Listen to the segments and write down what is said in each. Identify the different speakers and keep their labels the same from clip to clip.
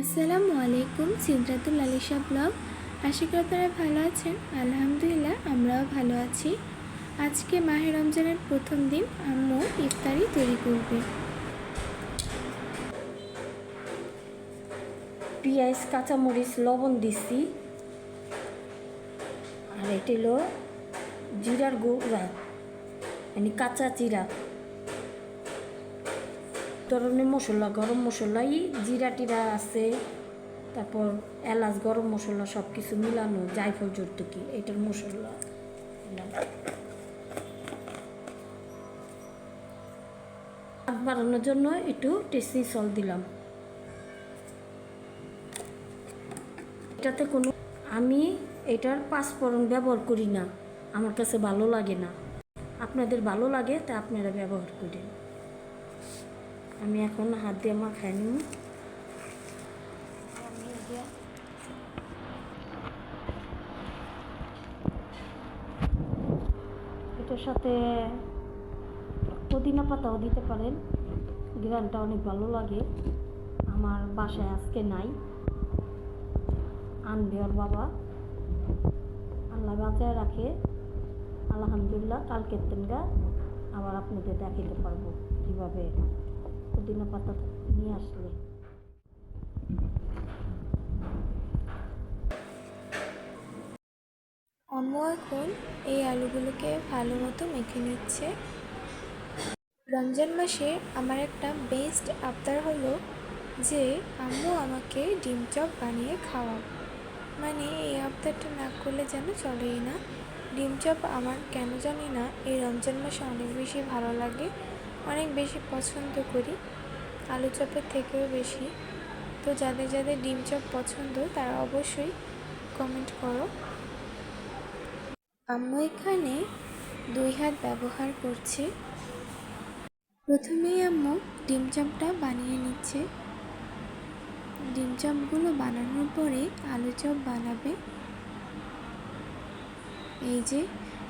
Speaker 1: আসসালামু আলাইকুম সিদ্রাতুল আলিশা ব্লগ। আশা করি আপনারা ভালো আছেন। আলহামদুলিল্লাহ, আমরাও ভালো আছি। আজকে মাহে রমজানের প্রথম দিন, আম্মু ইফতারি তৈরি করবে।
Speaker 2: পেঁয়াজ, কাঁচামরিচ, লবণ দিছি। আর এটি হলো জিরার গুঁড়া মানে কাঁচা জিরা। ধরনের মশলা, গরম মশলাই, জিরা টিরা আছে, তারপর এলাচ, গরম মশলা সব কিছু মিলানো জায়ফল জর্তুকি এটার মশলা। বাড়ানোর জন্য একটু টেস্টি সল দিলাম। এটাতে কোনো আমি এটার পাঁচফোড়ন ব্যবহার করি না। আমার কাছে ভালো লাগে না। আপনাদের ভালো লাগে, তা আপনারা ব্যবহার করেন। আমি এখন হাত দিয়ে মাখাই নিই এটার সাথে পুদিনা পাতাও দিতে পারেন। গ্রানটা অনেক ভালো লাগে। আমার বাসায় আজকে নাই। আনবে ওর বাবা। আল্লাহ বাঁচায় রাখে। আলহামদুলিল্লাহ, কালকের দিনটা আবার আপনাদের দেখাতে পারব কীভাবে। পুদিনা পাতা নিয়ে আসলে।
Speaker 1: আম্মু এখন এই আলুগুলোকে ভালো মতো মেখে নিচ্ছে। রমজান মাসে আমার একটা বেস্ট আবদার হলো যে, আম্মু, আমাকে ডিম চপ বানিয়ে খাওয়াও। মানে এই আবদারটা না করলে যেন চলেই না। ডিম চপ আমার কেন জানি না, এই রমজান মাসে অনেক বেশি ভালো লাগে। অনেক বেশি পছন্দ করি, আলু চপের থেকেও বেশি। তো যাদের যাদের ডিম চপ পছন্দ, তারা অবশ্যই কমেন্ট করো। আম্মু এখানে দুই হাত ব্যবহার করছে। প্রথমেই আম্মু ডিম চপটা বানিয়ে নিচ্ছে। ডিম চপগুলো বানানোর পরে আলু চপ বানাবে। এই যে,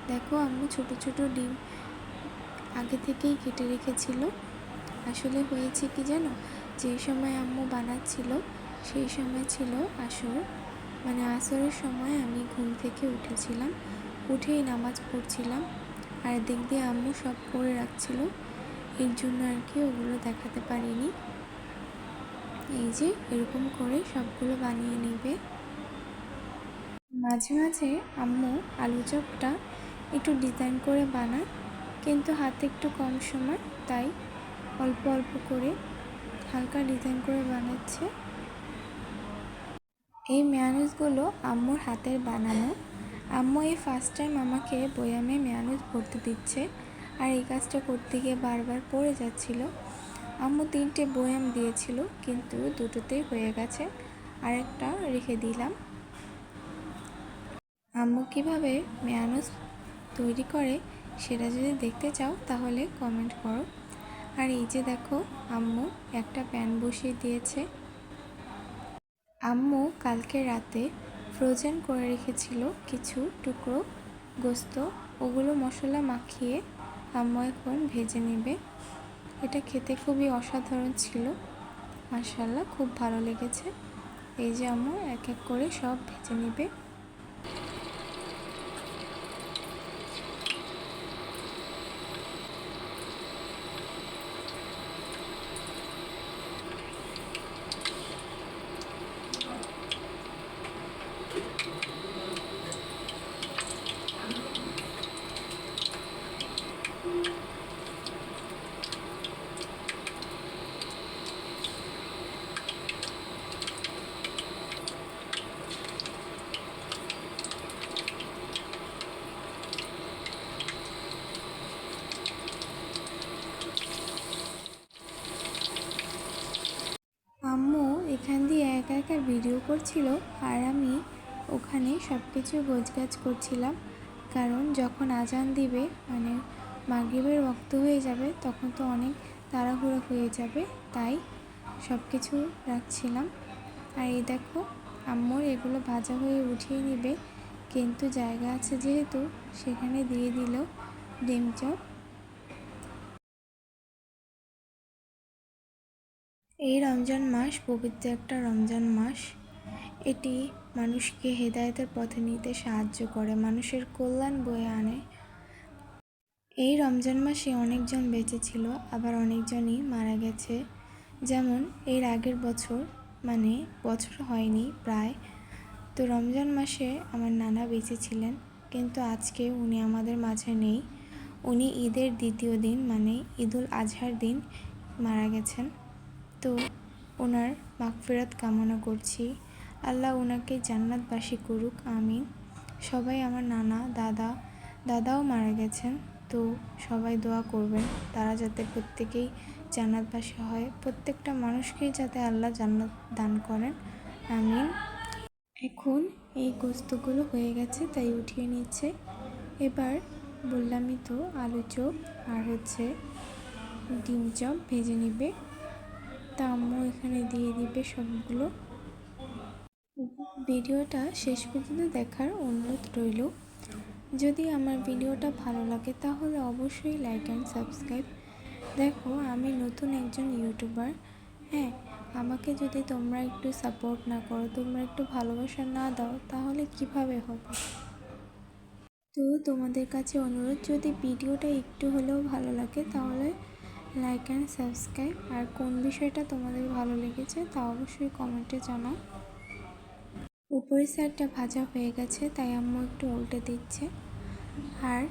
Speaker 1: দেখো আম্মু ছোট ছোট ডিম আগে থেকেই কেটে রেখেছিল। আসলে হয়েছে কি জানো? যে সময় আম্মু বানাচ্ছিল, সেই সময় ছিল আসর। মানে আসরের সময় আমি ঘুম থেকে উঠেছিলাম, উঠেই নামাজ পড়ছিলাম। আর দিক দিয়ে আম্মু সব করে রাখছিল, এর জন্য আর কি ওগুলো দেখাতে পারিনি। এই যে এরকম করে সবগুলো বানিয়ে নেবে। মাঝে মাঝে আম্মু আলু চপটা একটু ডিজাইন করে বানায়। কিন্তু হাতে একটু কম সময়, তাই অল্প অল্প করে হালকা ডিজাইন করে বানাচ্ছে। এই মেয়ানুজগুলো আম্মুর হাতের বানানো। আম্মু এই ফার্স্ট টাইম আমাকে বয়ামে মেয়ানুজ ভরতে দিচ্ছে আর এই কাজটা করতে গিয়ে বারবার পড়ে যাচ্ছিল। আম্মু তিনটে বয়াম দিয়েছিল, কিন্তু দুটোতেই হয়ে গেছে। আর একটা রেখে দিলাম। আম্মু কীভাবে মেয়ানুজ তৈরি করে সেটা যদি দেখতে চাও তাহলে কমেন্ট করো। আর এই যে দেখো, আম্মু একটা প্যান বসিয়ে দিয়েছে। আম্মু কালকে রাতে ফ্রোজেন করে রেখেছিল কিছু টুকরো গোস্ত। ওগুলো মশলা মাখিয়ে আম্মু এখন ভেজে নেবে। এটা খেতে খুবই অসাধারণ ছিল। মাসাল্লাহ খুব ভালো লেগেছে। এই যে আম্মু এক এক করে সব ভেজে নেবে আম্মু এখান দিয়ে একা একা ভিডিও করছিল আর আমি ওখানে সব কিছু গোছগাছ করছিলাম। কারণ যখন আজান দিবে মানে মাগরিবের রক্ত হয়ে যাবে, তখন তো অনেক তাড়াহুড়ো হয়ে যাবে, তাই সব কিছু রাখছিলাম। আর এই দেখো আম্মুর এগুলো ভাজা হয়ে উঠিয়ে নিবে, কিন্তু জায়গা আছে যেহেতু, সেখানে দিয়ে দিল ডিম চপ। এই রমজান মাস পবিত্র একটা রমজান মাস। এটি মানুষকে হেদায়েতের পথে নিতে সাহায্য করে, মানুষের কল্যাণ বয়ে আনে। এই রমজান মাসে অনেকজন বেঁচে ছিল, আবার অনেকজনই মারা গেছে। যেমন এর আগের বছর মানে বছর হয়নি, প্রায়। তো রমজান মাসে আমার নানা বেঁচে ছিলেন, কিন্তু আজকে উনি আমাদের মাঝে নেই। উনি ঈদের দ্বিতীয় দিন মানে ঈদুল আজহার দিন মারা গেছেন। তো ওনার মাগফিরাত কামনা করছি। আল্লাহ ওনাকে জান্নাতবাসী করুক, আমিন। সবাই আমার নানা, দাদা, দাদাও মারা গেছেন, তো সবাই দোয়া করবেন তারা যাতে প্রত্যেকেই জান্নাতবাসী হয়, প্রত্যেকটা মানুষকেই যাতে আল্লাহ জান্নাত দান করেন, আমিন। এখন এই গোস্তগুলো হয়ে গেছে, তাই উঠিয়ে নিচ্ছে। এবার বললামই তো আলু চপ আর হচ্ছে ডিম চপ ভেজে নিবে। তা আম্মু এখানে দিয়ে দিবে সবগুলো। ভিডিওটা শেষ পর্যন্ত দেখার অনুরোধ রইল। যদি আমার ভিডিওটা ভালো লাগে তাহলে অবশ্যই লাইক অ্যান্ড সাবস্ক্রাইব দেখো, আমি নতুন একজন ইউটিউবার হ্যাঁ আমাকে যদি তোমরা একটু সাপোর্ট না করো, তোমরা একটু ভালোবাসা না দাও, তাহলে কীভাবে হবে? তো তোমাদের কাছে অনুরোধ, যদি ভিডিওটা একটু হলেও ভালো লাগে, তাহলে লাইক অ্যান্ড সাবস্ক্রাইব আর কোন বিষয়টা তোমাদের ভালো লেগেছে তা অবশ্যই কমেন্টে জানাও। উপরের সাইডটা ভাজা হয়ে গেছে, তাই আম্মু একটু উল্টে দিচ্ছে। আর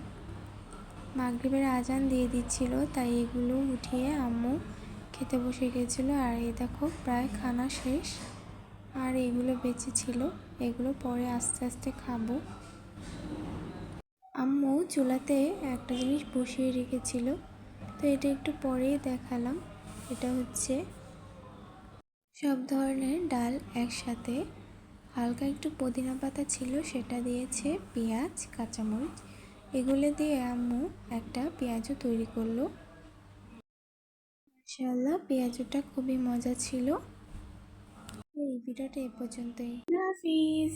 Speaker 1: মাগরিবের আজান দিয়ে দিচ্ছিল, তাই এগুলো উঠিয়ে আম্মু খেতে বসে গেছিল। আর এই দেখো, প্রায় খানা শেষ। আর এগুলো বেঁচে ছিল, এগুলো পরে আস্তে আস্তে খাব। আম্মু চুলাতে একটা জিনিস বসিয়ে রেখেছিল তো এটা একটু পরেই দেখালাম। এটা হচ্ছে সব ধরনের ডাল একসাথে। হালকা একটু পুদিনা পাতা ছিল, সেটা দিয়েছে পেঁয়াজ, কাঁচামরিচ। এগুলো দিয়ে আম্মু একটা পেঁয়াজও তৈরি করল। মাশাআল্লাহ, পেঁয়াজটা খুবই মজা ছিল। এই ভিডিওটা এ পর্যন্তই। হাফিজ।